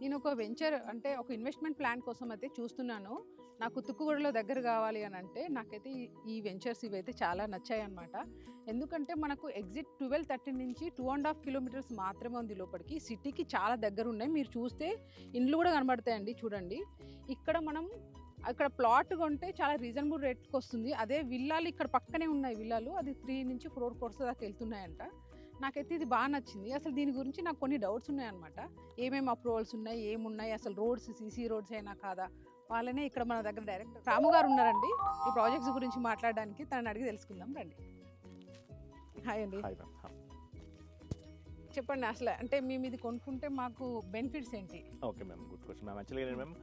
నేను ఒక వెంచర్ అంటే ఒక ఇన్వెస్ట్మెంట్ ప్లాన్ కోసం అయితే చూస్తున్నాను. నాకు తుక్కుగూడలో దగ్గర కావాలి అని అంటే నాకైతే ఈ- వెంచర్స్ ఇవైతే చాలా నచ్చాయి అనమాట ఎందుకంటే మనకు ఎగ్జిట్ ట్వెల్వ్ థర్టీ నుంచి టూ అండ్ హాఫ్ కిలోమీటర్స్ మాత్రమే ఉంది లోపలికి. సిటీకి చాలా దగ్గర ఉన్నాయి మీరు చూస్తే ఇండ్లు కూడా కనబడతాయండి చూడండి. ఇక్కడ మనం అక్కడ ప్లాట్ కొంటే చాలా రీజనబుల్ రేట్కి వస్తుంది అదే విల్లాలు ఇక్కడ పక్కనే ఉన్నాయి విల్లాలు. అది త్రీ నుంచి ఫోర్ కోర్స్ దాకా వెళ్తున్నాయంట. నాకైతే ఇది బాగా నచ్చింది. అసలు దీని గురించి నాకు కొన్ని డౌట్స్ ఉన్నాయన్నమాట. ఏమేమి అప్రూవల్స్ ఉన్నాయి? ఏమున్నాయి? అసలు రోడ్స్ సీసీ రోడ్స్ అయినా కాదా? వాళ్ళనే ఇక్కడ మన దగ్గర డైరెక్ట్ రాము గారు ఉన్నారండి. ఈ ప్రాజెక్ట్స్ గురించి మాట్లాడడానికి తనని అడిగి తెలుసుకుందాం రండి. హాయ్ అండి. చెప్పండి అసలు అంటే మేము ఇది కొనుక్కుంటే మాకు బెనిఫిట్స్ ఏంటి? Okay ma'am good question. Ma'am యాక్చువల్గా మ్యామ్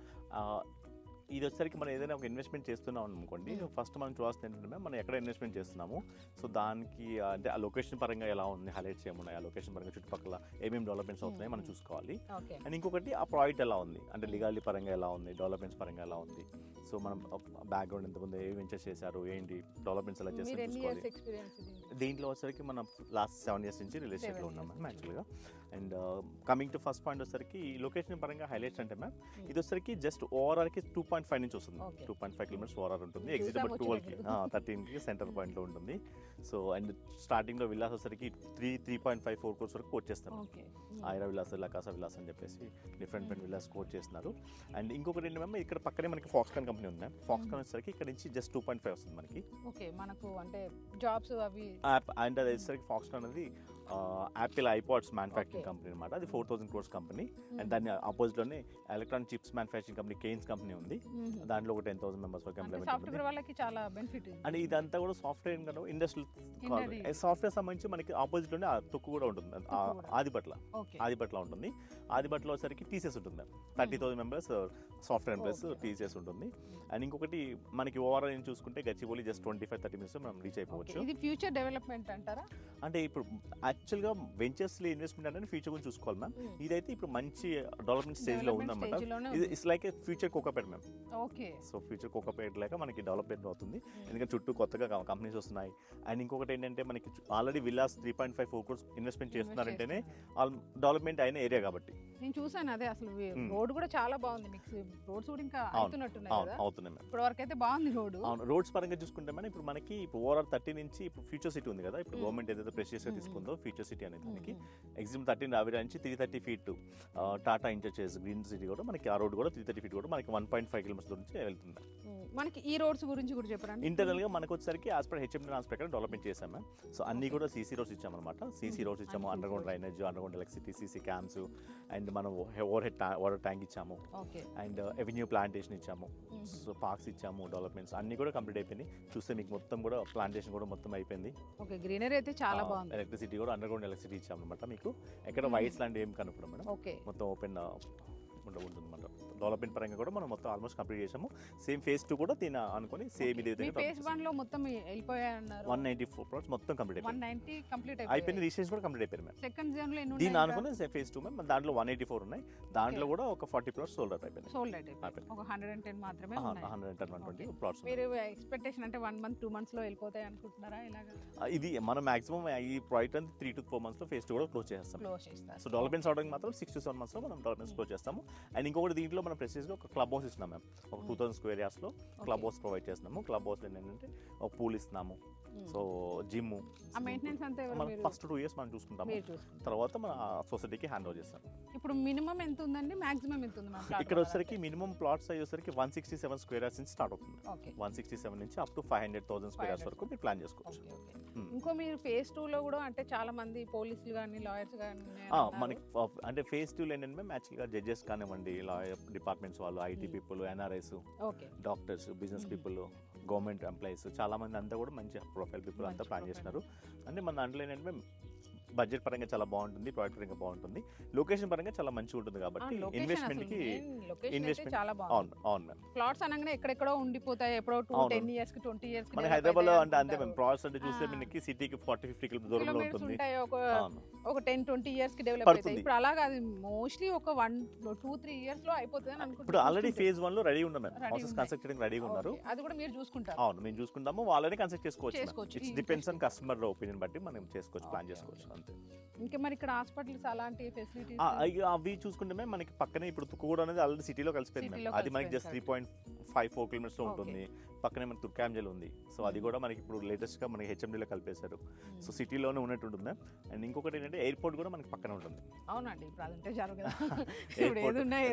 ఇది వచ్చేసరికి మనం ఏదైనా ఒక ఇన్వెస్ట్మెంట్ చేస్తున్నాం అనుకోండి Hmm. ఫస్ట్ మనం చూడాల్సింది ఏంటంటే మనం ఎక్కడ ఇన్వెస్ట్మెంట్ చేస్తున్నాము? సో దానికి అంటే ఆ లొకేషన్ పరంగా ఎలా ఉంది? హైలైట్స్ ఏమున్నాయి? ఆ లొకేషన్ పరంగా చుట్టుపక్కల ఏమేమి డెవలప్మెంట్స్ అవుతున్నాయి? మనం Hmm. చూసుకోవాలి అండ్ ఇంకొకటి ఆ ప్రాజెక్ట్ ఎలా ఉంది? అంటే లీగాలి పరంగా ఎలా ఉంది? డెవలప్మెంట్స్ పరంగా ఎలా ఉంది? సో మనం బ్యాక్గ్రౌండ్ ఎంతమంది ఏ వెంచర్ చేశారు ఏంటి డెవలప్మెంట్స్ ఎలా చేస్తారు దీంట్లో వచ్చేసరికి మనం లాస్ట్ సెవెన్ ఇయర్స్ నుంచి Seven ఉన్నాం. మ్యామ్ యాక్చువల్గా and coming to first point వచ్చేసరికి ఈ లొకేషన్ పరంగా హైలైట్స్ అంటే మ్యామ్ Hmm. ఇది వచ్చేసరికి జస్ట్ ఓవరాల్కి టూ పాయింట్ ఫైవ్ నుంచి వస్తుంది. Two point five kilometres overall ఉంటుంది. ఎగ్జిట్ నెంబర్ ట్వెల్వ్కి వచ్చినప్పుడు. థర్టీన్కి సెంటర్ పాయింట్లో ఉంటుంది. సో అండ్ స్టార్టింగ్లో విల్లాస్ వచ్చేసరికి three three point five four crores వరకు వచ్చేస్తాం okay Aira villas La Casa villas అని చెప్పేసి డిఫరెంట్ డిఫరెంట్ విలాస్ కోట్ చేస్తున్నారు. అండ్ ఇంకొకటి ఏంటి మ్యామ్ ఇక్కడ పక్కనే మనకి ఫాక్స్కాన్ కంపెనీ ఉంది మ్యామ్ ఫాక్స్కాన్ వచ్చేసరికి ఇక్కడ నుంచి జస్ట్ టూ పాయింట్ ఫైవ్ వస్తుంది మనకి. ఓకే మనకు అంటే జాబ్స్ అవి అండ్ అది వచ్చేసరికి ఫాక్స్కాన్ అనేది యాపిల్ ఐపాడ్స్ మ్యానుఫ్యాక్చరింగ్. కంపెనీ అనమాట అది four thousand crores company Hmm. And దాని ఆపోజిట్లోనే electronic chips manufacturing company Kaynes company ఉంది. మ్మ్. దాంట్లో ఒక టెన్ థౌసండ్ మెంబర్స్ వరకు ఎంప్లాయ్మెంట్ వాళ్ళకి చాలా బెనిఫిట్ అండ్ ఇదంతా కూడా సాఫ్ట్వేర్ కదా ఇండస్ట్రియల్. సాఫ్ట్వేర్ సంబంధించి మనకి ఆపోజిట్లోనే ఆ తొక్కు కూడా ఉంటుంది. ఆదిపట్ల ఆదిపట్ల ఉంటుంది. ఆదిపట్ల వచ్చేసరికి టీసీఎస్ ఉంటుంది. Thirty thousand members software employees. TCS ఉంటుంది. అండ్ ఇంకొకటి మనకి ఓవరాల్ నేను చూసుకుంటే Gachibowli just twenty five thirty minutes మనం రీచ్. అయిపోవచ్చు. ఇది ఫ్యూచర్ డెవలప్మెంట్ అంటారా? అంటే ఇప్పుడు యాక్చువల్గా వెంచర్స్లో ఇన్వెస్ట్మెంట్ అంటే ఫ్యూచర్ గురించి చూసుకోవాలి మ్యామ్ ఇదైతే ఇప్పుడు మంచి డెవలప్మెంట్ స్టేజ్లో Development ఉందన్నమాట. ఇది. It's like future Kokapet ma'am okay. So future Kokapet లేక మనకి డెవలప్మెంట్ అవుతుంది. ఎందుకంటే చుట్టూ కొత్తగా కంపెనీస్ వస్తున్నాయి. అండ్ ఇంకొకటి ఏంటంటే మనకి already villas three point five four crores investment చేస్తున్నారంటేనే development అయిన ఏరియా కాబట్టి. నేను చూసాను అదే అసలు. రోడ్ కూడా చాలా బాగుంది మీకు రోడ్స్ కూడా ఇంకా. అవుతున్నట్టున్నాయి కదా అవుతున్నాయి ఇప్పటి వరకు అయితే బాగుంది రోడ్ అవును రోడ్స్ పరంగా చూసుకుంటే మనం ఇప్పుడు మనకి ఇప్పుడు ఓవరాల్ థర్టీ నుంచి ఇప్పుడు ఫ్యూచర్ సిటీ ఉంది కదా ఇప్పుడు. గవర్నమెంట్ ఏదైతే ప్రెషియస్గా. తీసుకుందో ఫ్యూచర్ సిటీ అనేది దానికి ఎగ్జిమ్ థర్టీన్ అవి నుంచి three thirty feet Tata interchange green city కూడా మనకి ఆ రోడ్ కూడా త్రీ థర్టీ ఫీట్ కూడా మనకి వన్ పాయింట్ ఫైవ్ కిలోమీటర్స్ నుంచి వెళ్తుంది మనకి ఈ రోడ్స్ గురించి కూడా చెప్పరండి. ఇంటర్నల్గా మనకు వచ్చేసరికి యాజ్ పర్ హెచ్ఎం ట్రాన్స్ ప్రకారం డెవలప్మెంట్ చేసాం మ్యామ్ సో అన్ని కూడా సీసీ రోడ్స్ ఇచ్చామన్నమాట. సీసీ. రోడ్స్ ఇచ్చాము under ground. Drainage under ground electricity CC cams and మనం ఓవర్ హెడ్ వాటర్ ట్యాంక్ ఇచ్చాము. అండ్ ఎవెన్యూ ప్లాంటేషన్ ఇచ్చాము. సో పార్క్స్ ఇచ్చాము డెవలప్మెంట్స్ అన్ని కూడా కంప్లీట్ అయిపోయినాయి చూస్తే మీకు మొత్తం కూడా ప్లాంటేషన్ కూడా మొత్తం అయిపోయింది. ఓకే గ్రీనరీ అయితే చాలా బాగుంది. ఎలక్ట్రిసిటీ కూడా అండర్ గ్రౌండ్ ఎలక్ట్రిసిటీ ఇచ్చాము అనమాట మీకు. ఎక్కడ. వైట్స్ లాంటి ఏం కనపడం మేడం. ఓకే మొత్తం ఓపెన్ ఉంటుంది అనమాట డెవలప్మెంట్ పరంగా కూడా మనం మొత్తం ఆల్మోస్ట్ కంప్లీట్ చేసాము. సేమ్ ఫేస్ టూ కూడా దీని అనుకొని సేమ్ ఇదే ఫేస్ వన్లో మొత్తం వెళ్ళిపోయాయన్నారు వన్ నైంటీ ఫోర్ ప్లాట్స్ మొత్తం కంప్లీట్ వన్ అయిపోయింది నైన్టీ కంప్లీట్ అయిపోయింది రిజిస్ట్రేషన్ కూడా కంప్లీట్ అయిపోయింది మేడం సెకండ్ జోన్లో ఎన్ని దీని అనుకుని ఫేస్ టూ మ్యామ్ దాంట్లో వన్ ఎయిటీ ఫోర్ ఉన్నాయి. దాంట్లో. కూడా ఒక ఫార్టీ ప్లాట్స్ సోల్డ్ అవుట్ అయిపోయింది సోల్డ్ అయిపోయింది. ఒక హండ్రెడ్ అండ్ టెన్ మాత్రమే ఉన్నాయి. Hundred and one twenty. Plots మీరు ఎక్స్పెక్టేషన్ అంటే వన్ మంత్ టూ మంత్స్లో వెళ్ళిపోతాయి అనుకుంటున్నారా? ఇలాగా? ఇది మనం మాక్సిమం ఈ ప్రాజెక్ట్ అంతా త్రీ టు ఫోర్ మంత్స్లో ఫేస్ టూ కూడా క్లోజ్ చేస్తాం సో డెవలప్మెంట్స్ అవడానికి మాత్రం సిక్స్ టు సెవెన్ మంత్స్లో మనం డెవలప్మెంట్స్ క్లోజ్ చేస్తాము. అండ్ ఇంకొకటి దీంట్లో మనం ప్రెసెస్గా ఒక క్లబ్ హౌస్ ఇస్తున్నాం మ్యామ్. ఒక టూ థౌసండ్ స్క్వేర్ యార్స్లో క్లబ్ హౌస్ ప్రొవైడ్ చేస్తున్నాము. క్లబ్ హౌస్ ఏంటంటే ఒక పూల్ ఇస్తున్నాము. So gym. First two years మనం చూసుకుంటాము. తర్వాత మన సొసైటీకి హ్యాండ్ ఓవర్ చేస్తాం. ఇప్పుడు మినిమం ఎంత ఉందండి? మాక్సిమం ఎంత ఉంది ఇక్కడ వచ్చేసరికి మినిమం ప్లాట్ సైజ్ వచ్చేసరికి one sixty seven square yards నుంచి స్టార్ట్ అవుతుంది. వన్ సిక్స్టీ సెవెన్ నుంచి up to five hundred thousand square 500. వరకు మీరు ప్లాన్ చేసుకోవచ్చు. Hmm. ఇంకో మీరు ఫేజ్ టూ లో కూడా అంటే చాలా మంది పోలీసులు కానీ లాయర్స్ కానీ ఆ, మనకి అంటే ఫేస్ టూ ఏంటంటే మేము యాక్చువల్గా జడ్జెస్ కానివ్వండి లాయర్ డిపార్ట్మెంట్స్ వాళ్ళు IT. People NRIs doctors business. People government employees చాలా మంది అంతా కూడా మంచి ప్రొఫైల్ పీపుల్ అంతా ప్లాన్. చేస్తున్నారు అంటే మన దాంట్లో ఏంటంటే బడ్జెట్ పరంగా చాలా బాగుంటుంది ప్రాజెక్ట్ పరంగా బాగుంటుంది లొకేషన్ పరంగా చాలా మంచిగా ఉంటుంది కాబట్టి ఇన్వెస్ట్మెంట్కి investment- చాలా బాగుంది అవును అవును ప్లాట్స్ అనగానే ఎక్కడెక్కడో ఉండిపోతాయి ఎప్పుడో టూ. టెన్ ఇయర్స్కి ట్వంటీ ఇయర్స్కి మన హైదరాబాద్లో అంటే అంతే అనుకుంటారు. ప్రాజెక్ట్స్ అంటే చూస్తే. మనకి సిటీకి ఫార్టీ ఫిఫ్టీ కిలోమీటర్ దూరంలో ఉంటుంది ఒక టెన్ ట్వంటీ ఇయర్స్కి డెవలప్. అవుతాయి ఇప్పుడు అలా కాదు మోస్ట్లీ ఒక వన్ టూ త్రీ ఇయర్స్లో అయిపోతుంది అని ఇప్పుడు అనుకుంటున్నాను ఆల్రెడీ ఫేజ్ వన్లో రెడీ ఉన్నాం మ్యామ్ Ready హౌసెస్. కన్స్ట్రక్ట్ చేయడానికి రెడీగా ఉన్నారు. అది కూడా మీరు చూసుకుంటారు అవును మేము చూసుకుంటాము వాళ్ళని కన్స్ట్రక్ట్ చేసుకోవచ్చు. It's depends on. Customer opinion బట్టి మనం చేసుకోవచ్చు ప్లాన్ చేసుకోవచ్చు. అంతే ఇంకా మరి ఇక్కడ హాస్పిటల్స్ అలాంటి ఫెసిలిటీస్ అవి చూసుకుంటే మేము మనకి పక్కనే ఇప్పుడు తుక్కుగూడ అనేది ఆల్రెడీ సిటీలో కలిసిపోయింది అది మనకి just three point five four కిలోమీటర్స్లో. ఉంటుంది. పక్కనే మనకి తుర్కాంజల్ ఉంది. సో అది Mhm. కూడా మనకి ఇప్పుడు లేటెస్ట్గా మనకి హెచ్ఎండీలో కలిపేశారు. Hmm. సో సిటీలోనే ఉన్నట్టు ఉంటుంది మ్యామ్ అండ్ ఇంకొకటి ఏంటంటే ఎయిర్పోర్ట్ కూడా మనకి పక్కనే ఉంటుంది. అవునండి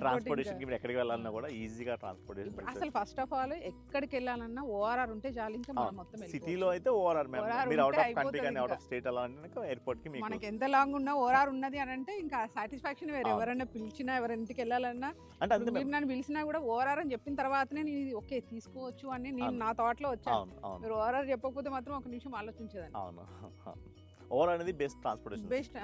ట్రాన్స్పోర్టేషన్ ఇప్పుడు ఎక్కడికి వెళ్ళాలన్నా కూడా ఈజీగా ట్రాన్స్పోర్టేషన్ అసలు ఫస్ట్ ఆఫ్ ఆల్ ఎక్కడికి వెళ్ళాలన్నా ఓఆర్ఆర్ ఉంటే చాలు ఇంకా మొత్తం సిటీలో అయితే ఓఆర్ఆర్ మీరు అవుట్ ఆఫ్ కంట్రీ కానీ అవుట్ ఆఫ్ స్టేట్ అలా అంటే ఎయిర్పోర్ట్కి మీకు మనకి ఎంత లాంగ్ ఉన్నా ఓఆర్ఆర్ ఉన్నది అని అంటే ఇంకా సాటిస్ఫాక్షన్ వేరే. ఎవరైనా పిలిచినా ఎవరి ఇంటికి వెళ్ళాలన్నా అంటే అంతే మీరు. నన్ను పిలిచినా కూడా ఓఆర్ఆర్ అని చెప్పిన తర్వాతనే నేను ఓకే తీసుకోవచ్చు అని నేను. నా థాట్లో వచ్చాను మీరు ఓఆర్ఆర్ చెప్పకపోతే మాత్రం ఒక నిమిషం ఆలోచించేదాన్ని అవును ఓవర్ అనేది బెస్ట్ ట్రాన్స్పోర్టేషన్ బెస్ట్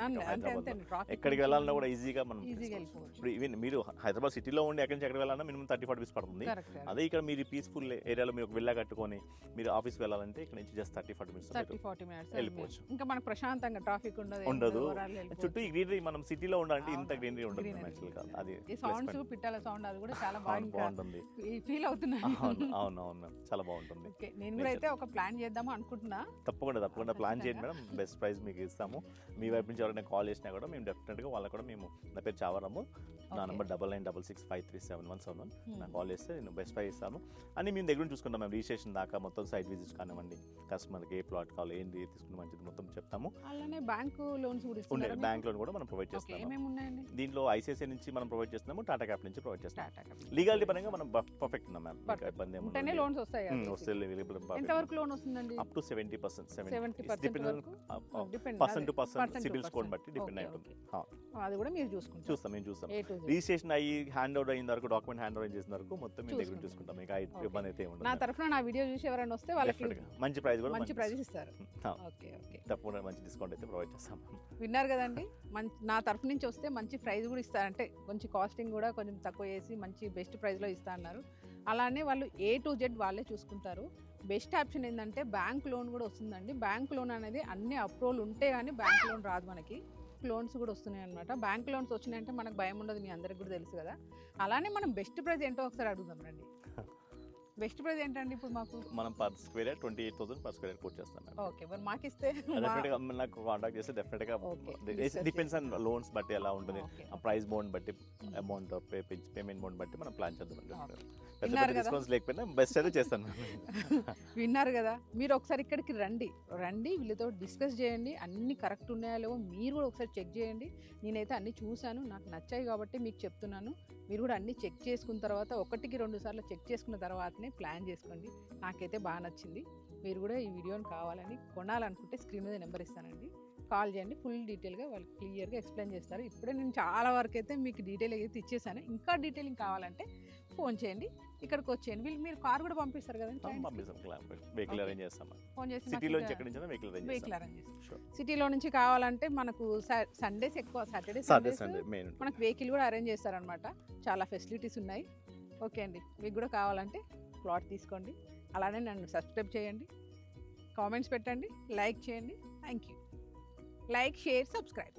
ఎక్కడికి వెళ్ళాలన్నా కూడా ఈజీగా మనం ఇప్పుడు ఈవెన్ మీరు హైదరాబాద్ సిటీలో ఉండి ఎక్కడి నుంచి ఎక్కడికి వెళ్ళాలన్నా మినిమం థర్టీ ఫార్టీ రూపీస్ పడుతుంది. అదే ఇక్కడ మీరు పీస్ఫుల్ ఏరియాలో మీరు విల్లా కట్టుకొని మీరు ఆఫీస్కి వెళ్ళాలంటే ఇక్కడ నుంచి జస్ట్ థర్టీ ఫార్టీ మినిట్స్ వెళ్ళిపోవచ్చు. ఇంకా మనకు ప్రశాంతంగా ట్రాఫిక్ ఉండదు ఉండదు. చుట్టూ ఈ గ్రీనరీ మనం సిటీలో ఉండాలంటే ఇంత. గ్రీనరీ ఉండదు. యాక్చువల్గా అది సౌండ్స్. పిట్టల సౌండ్ అది కూడా చాలా బాగుంటుంది. ఫీల్ అవుతున్నాను అవును అవును చాలా బాగుంటుంది. నేను కూడా అయితే ఒక ప్లాన్ చేద్దాము అనుకుంటున్నా. తప్పకుండా తప్పకుండా ప్లాన్ చేయండి. మేడం. బెస్ట్ ప్రైస్ మీకు ఇస్తాము. మీ వైపు నుంచి ఎవరైనా కాల్ చేసినా కూడా మేము డెఫినెట్గా వాళ్ళకి కూడా మేము నా పేరు చావరాము. నా. Number double nine double six five three seven one seven one. నాకు కాల్ చేస్తే నేను బెస్ట్ ప్రైస్ ఇస్తాను. అని మేము దగ్గర నుంచి చూసుకుంటాం మేము రిజిస్ట్రేషన్ దాకా మొత్తం సైట్ విజిట్స్ కానివ్వండి కస్టమర్కి ఏ ప్లాట్ కావాలి ఏంటి తీసుకుని మంచిది మొత్తం చెప్తాము. అలానే బ్యాంకు లోన్స్ కూడా? బ్యాంక్ లోన్ కూడా మనం ప్రొవైడ్ ఉన్నాయండి? దీంట్లో ఐసిఐసిఐ నుంచి మనం ప్రొవైడ్ చేస్తున్నాము టాటా క్యాప్ నుంచి ప్రొవైడ్ క్యాపిటల్. లీగాలిటీ పరంగా మనం పర్ఫెక్ట్ ఉన్నాం మ్యామ్. ఇబ్బంది ఏమి ఉంటేనే ఉండదు. లోన్స్ వస్తాయి. ఎంత వరకు లోన్ వస్తుందండి? Up to seventy percent seventy seventy percent వరకు? Depend person to person CIBIL score బట్టి డిపెండ్ అయి ఉంటుంది అది కూడా మీరు చూసుకుంటారు. చూస్తాం మేము చూస్తాం. రిజిస్ట్రేషన్ అయ్యి హ్యాండ్ ఓవర్ అయిన వరకు డాక్యుమెంట్ హ్యాండ్ ఓవర్ చేసిన వరకు మొత్తం మీ దగ్గర చూసుకుంటాం. చూసుకుంటాం. మీకు. ఇబ్బంది అయితే ఏమి నా ఉండదు తరఫున నా వీడియో చూసి ఎవరైనా వస్తే వాళ్ళకి. మంచి ప్రైస్ కూడా మంచి ప్రైజెస్ ఇస్తారు. ఓకే ఓకే తప్పకుండా మంచి డిస్కౌంట్ అయితే ప్రొవైడ్ చేస్తాం. విన్నారు కదండి? మంచి నా తరఫు నుంచి వస్తే మంచి ప్రైస్ కూడా ఇస్తారంటే కొంచెం కాస్టింగ్ కూడా కొంచెం తక్కువ చేసి మంచి బెస్ట్ ప్రైస్లో ఇస్తా అన్నారు. అలానే వాళ్ళు ఏ టు జెడ్ వాళ్ళే చూసుకుంటారు. బెస్ట్ ఆప్షన్ ఏంటంటే బ్యాంక్ లోన్ కూడా వస్తుందండి. బ్యాంక్ లోన్ అనేది అన్ని అప్రూవల్ ఉంటే కానీ బ్యాంక్ లోన్ రాదు మనకి. లోన్స్ కూడా వస్తున్నాయి అనమాట బ్యాంక్ లోన్స్ వచ్చినాయంటే మనకు భయం ఉండదు మీ అందరికి కూడా తెలుసు కదా. అలానే మనం బెస్ట్ ప్రైస్ ఏంటో ఒకసారి అడుగుదాం రండి. బెస్ట్ ప్రైస్ ఏంటండి ఇప్పుడు మాకు? మనం per square twenty eight thousand per square quote చేస్తాం ఓకే మరి మాకు ఇస్తే డెఫినెట్గా నాకు కాంటాక్ట్ చేస్తే డెఫినెట్గా డిపెండ్స్ ఆన్ లోన్స్ బట్టి ఎలా ఉంటుంది. ప్రైస్ బౌండ్ బట్టి అమౌంట్ పేమెంట్ బౌండ్ బట్టి మనం ప్లాన్ చేద్దాం విన్నారు కదా? లేకపోయినా బెస్ట్ అయితే చేస్తాను. విన్నారు కదా? మీరు ఒకసారి ఇక్కడికి రండి. రండి వీళ్ళతో డిస్కస్ చేయండి. అన్ని కరెక్ట్ ఉన్నాయో లేవో మీరు కూడా ఒకసారి చెక్ చేయండి. నేనైతే అన్ని చూశాను. నాకు నచ్చాయి కాబట్టి మీకు చెప్తున్నాను. మీరు కూడా అన్ని చెక్ చేసుకున్న తర్వాత ఒకటికి రెండు సార్లు చెక్ చేసుకున్న తర్వాతనే ప్లాన్ చేసుకోండి. నాకైతే బాగా నచ్చింది. మీరు కూడా ఈ వీడియోని కావాలని కొనాలనుకుంటే స్క్రీన్ మీద నెంబర్ ఇస్తానండి. కాల్ చేయండి. ఫుల్ డీటెయిల్గా వాళ్ళు క్లియర్గా ఎక్స్ప్లెయిన్ చేస్తారు. ఇప్పుడే నేను చాలా వరకు అయితే మీకు డీటెయిల్ అయితే ఇచ్చేసాను. ఇంకా డీటెయిలింగ్ కావాలంటే ఫోన్ చేయండి ఇక్కడికి వచ్చేయండి వీళ్ళు మీరు కార్ కూడా పంపిస్తారు కదండి పంపిస్తాం వెహికల్. అరేంజ్ చేస్తాం. ఫోన్ చేసి సిటీలో నుంచి ఎక్కడి నుంచి వెహికల్ అరేంజ్ వెహికల్ అరేంజ్ చేస్తాం. సిటీలో నుంచి కావాలంటే మనకు సండేస్ ఎక్కువ Saturday Saturday Sundays Sunday main మనకు వెహికల్ కూడా అరేంజ్ చేస్తారనమాట చాలా ఫెసిలిటీస్ ఉన్నాయి. ఓకే అండి మీకు కూడా కావాలంటే ప్లాట్ తీసుకోండి. అలానే నన్ను సబ్స్క్రైబ్ చేయండి. కామెంట్స్ పెట్టండి లైక్ చేయండి. Thank you. Like share subscribe.